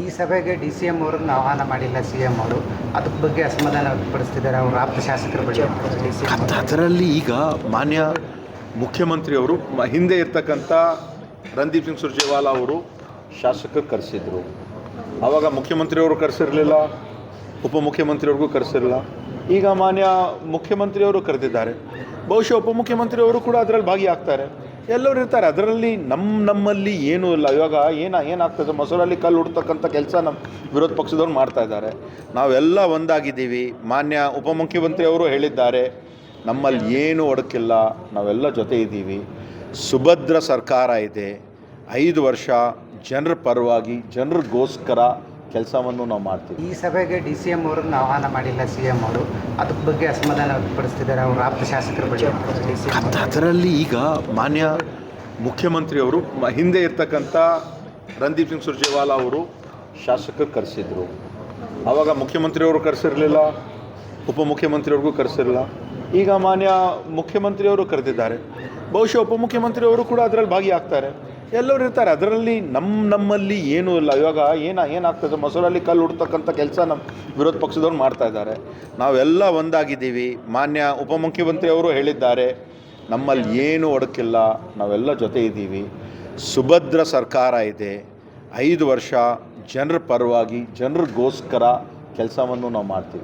ಈ ಸಭೆಗೆ D C M ಅವರನ್ನು ಆಹ್ವಾನ ಮಾಡಿಲ್ಲ ಸಿ ಎಂ ಅವರು. ಅದ್ರ ಬಗ್ಗೆ ಅಸಮಾಧಾನ ವ್ಯಕ್ತಪಡಿಸ್ತಿದ್ದಾರೆ ಅವರು ಆಪ್ತ ಶಾಸಕರ ಬಗ್ಗೆ ಡಿ ಸಿ ಎಂ ಅದರಲ್ಲಿ ಈಗ ಮಾನ್ಯ ಮುಖ್ಯಮಂತ್ರಿಯವರು ಹಿಂದೆ ಇರ್ತಕ್ಕಂಥ ರಣದೀಪ್ ಸಿಂಗ್ ಸುರ್ಜೇವಾಲಾ ಅವರು ಶಾಸಕರು ಕರೆಸಿದ್ರು. ಆವಾಗ ಮುಖ್ಯಮಂತ್ರಿಯವರು ಕರೆಸಿರಲಿಲ್ಲ ಉಪಮುಖ್ಯಮಂತ್ರಿಯವ್ರಿಗೂ ಕರೆಸಿರಲಿಲ್ಲ. ಈಗ ಮಾನ್ಯ ಮುಖ್ಯಮಂತ್ರಿಯವರು ಕರೆದಿದ್ದಾರೆ. ಬಹುಶಃ ಉಪಮುಖ್ಯಮಂತ್ರಿಯವರು ಕೂಡ ಅದರಲ್ಲಿ ಭಾಗಿಯಾಗ್ತಾರೆ. ಎಲ್ಲರೂ ಇರ್ತಾರೆ. ಅದರಲ್ಲಿ ನಮ್ಮ ನಮ್ಮಲ್ಲಿ ಏನೂ ಇಲ್ಲ. ಇವಾಗ ಏನ, ಏನಾಗ್ತದೆ? ಮೊಸರಲ್ಲಿ ಕಲ್ಲು ಹುಡ್ತಕ್ಕಂಥ ಕೆಲಸ ನಮ್ಮ ವಿರೋಧ ಪಕ್ಷದವ್ರು ಮಾಡ್ತಾ ಇದ್ದಾರೆ. ನಾವೆಲ್ಲ ಒಂದಾಗಿದ್ದೀವಿ. ಮಾನ್ಯ ಉಪಮುಖ್ಯಮಂತ್ರಿ ಅವರು ಹೇಳಿದ್ದಾರೆ. ನಮ್ಮಲ್ಲಿ ಏನು ಒಡಕಿಲ್ಲ. ನಾವೆಲ್ಲ ಜೊತೆ ಇದ್ದೀವಿ. ಸುಭದ್ರ ಸರ್ಕಾರ ಇದೆ. ಐದು ವರ್ಷ ಜನರ ಪರವಾಗಿ, ಜನರಿಗೋಸ್ಕರ ಕೆಲಸವನ್ನು ನಾವು ಮಾಡ್ತೀವಿ. ಈ ಸಭೆಗೆ ಡಿ ಸಿ ಎಂ ಅವರನ್ನು ಆಹ್ವಾನ ಮಾಡಿಲ್ಲ ಸಿ ಎಂ ಅವರು. ಅದ್ರ ಬಗ್ಗೆ ಅಸಮಾಧಾನ ವ್ಯಕ್ತಪಡಿಸ್ತಿದ್ದಾರೆ ಅವರು ಆಪ್ತ ಶಾಸಕರ ಬಗ್ಗೆ ಡಿ ಸಿ ಅಂತ ಅದರಲ್ಲಿ ಈಗ ಮಾನ್ಯ ಮುಖ್ಯಮಂತ್ರಿಯವರು ಮ- ಹಿಂದೆ ಇರ್ತಕ್ಕಂಥ ರಣದೀಪ್ ಸಿಂಗ್ ಸುರ್ಜೇವಾಲಾ ಅವರು ಶಾಸಕರು ಕರೆಸಿದ್ರು. ಆವಾಗ ಮುಖ್ಯಮಂತ್ರಿಯವರು ಕರೆಸಿರಲಿಲ್ಲ ಉಪಮುಖ್ಯಮಂತ್ರಿಯವ್ರಿಗೂ ಕರೆಸಿರಲಿಲ್ಲ. ಈಗ ಮಾನ್ಯ ಮುಖ್ಯಮಂತ್ರಿಯವರು ಕರೆದಿದ್ದಾರೆ. ಬಹುಶಃ ಉಪಮುಖ್ಯಮಂತ್ರಿಯವರು ಕೂಡ ಅದರಲ್ಲಿ ಭಾಗಿಯಾಗ್ತಾರೆ. ಎಲ್ಲರೂ ಇರ್ತಾರೆ. ಅದರಲ್ಲಿ ನಮ್ಮ ನಮ್ಮಲ್ಲಿ ಏನೂ ಇಲ್ಲ. ಇವಾಗ ಏನ, ಏನಾಗ್ತದೆ? ಮೊಸರಲ್ಲಿ ಕಲ್ಲು ಹುಡ್ತಕ್ಕಂಥ ಕೆಲಸ ನಮ್ಮ ವಿರೋಧ ಪಕ್ಷದವ್ರು ಮಾಡ್ತಾ ಇದ್ದಾರೆ. ನಾವೆಲ್ಲ ಒಂದಾಗಿದ್ದೀವಿ. ಮಾನ್ಯ ಉಪಮುಖ್ಯಮಂತ್ರಿ ಅವರು ಹೇಳಿದ್ದಾರೆ. ನಮ್ಮಲ್ಲಿ ಏನು ಒಡಕಿಲ್ಲ. ನಾವೆಲ್ಲ ಜೊತೆ ಇದ್ದೀವಿ. ಸುಭದ್ರ ಸರ್ಕಾರ ಇದೆ. ಐದು ವರ್ಷ ಜನರ ಪರವಾಗಿ, ಜನರಿಗೋಸ್ಕರ ಕೆಲಸವನ್ನು ನಾವು ಮಾಡ್ತೀವಿ.